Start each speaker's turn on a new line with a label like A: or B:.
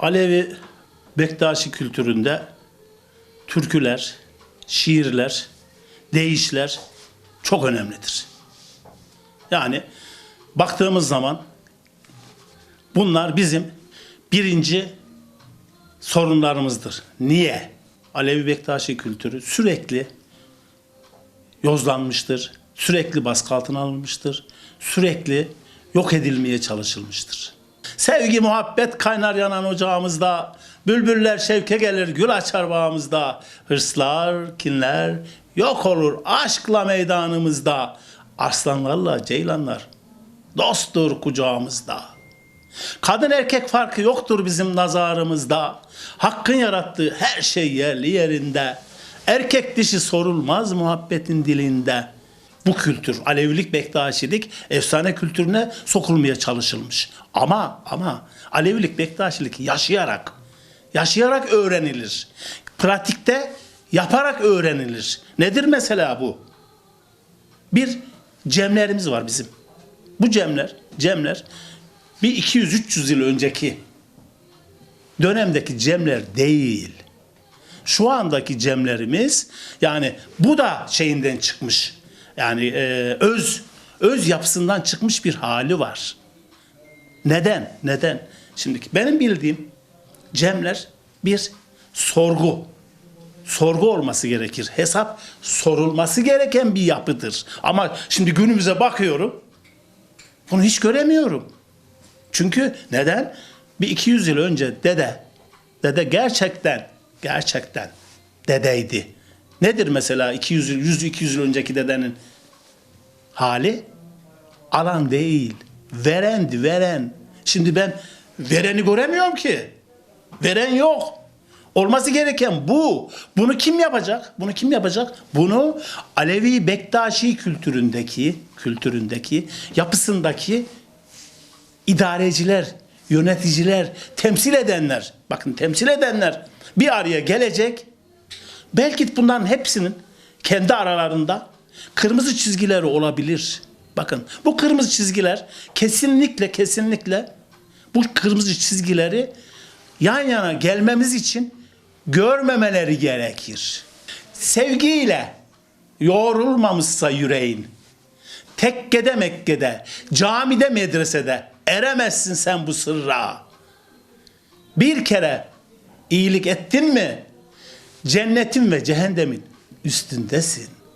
A: Alevi Bektaşi kültüründe türküler, şiirler, deyişler çok önemlidir. Yani baktığımız zaman bunlar bizim birinci sorunlarımızdır. Niye? Alevi Bektaşi kültürü sürekli yozlanmıştır, sürekli baskı altına alınmıştır, sürekli yok edilmeye çalışılmıştır. Sevgi muhabbet kaynar yanan ocağımızda, bülbüller şevke gelir gül açar bağımızda, hırslar, kinler yok olur aşkla meydanımızda, arslanlarla ceylanlar dosttur kucağımızda. Kadın erkek farkı yoktur bizim nazarımızda. Hakkın yarattığı her şey yerli yerinde. Erkek dişi sorulmaz muhabbetin dilinde. Bu kültür, Alevilik, Bektaşilik efsane kültürüne sokulmaya çalışılmış. Ama ama Alevilik, Bektaşilik yaşayarak, yaşayarak öğrenilir. Pratikte yaparak öğrenilir. Nedir mesela bu? Bir cemlerimiz var bizim. Bu cemler, cemler bir 200-300 yıl önceki dönemdeki cemler değil. Şu andaki cemlerimiz yani bu da şeyinden çıkmış. Yani e, öz öz yapısından çıkmış bir hali var. Neden? Neden? Şimdi benim bildiğim cemler bir sorgu. Sorgu olması gerekir. Hesap sorulması gereken bir yapıdır. Ama şimdi günümüze bakıyorum. Bunu hiç göremiyorum. Çünkü neden? Bir 200 yıl önce dede, dede gerçekten, gerçekten dedeydi. Nedir mesela 200 yıl, 100-200 yıl önceki dedenin hali? Alan değil, verendi, veren. Şimdi ben vereni göremiyorum ki. Veren yok. Olması gereken bu. Bunu kim yapacak? Bunu kim yapacak? Bunu Alevi Bektaşi kültüründeki, kültüründeki, yapısındaki idareciler, yöneticiler, temsil edenler, bakın temsil edenler bir araya gelecek. Belki bunların hepsinin kendi aralarında kırmızı çizgileri olabilir. Bakın bu kırmızı çizgiler kesinlikle kesinlikle bu kırmızı çizgileri yan yana gelmemiz için görmemeleri gerekir. Sevgiyle yoğrulmamışsa yüreğin, tekkede Mekke'de, camide medresede eremezsin sen bu sırra. Bir kere iyilik ettin mi cennetin ve cehennemin üstündesin.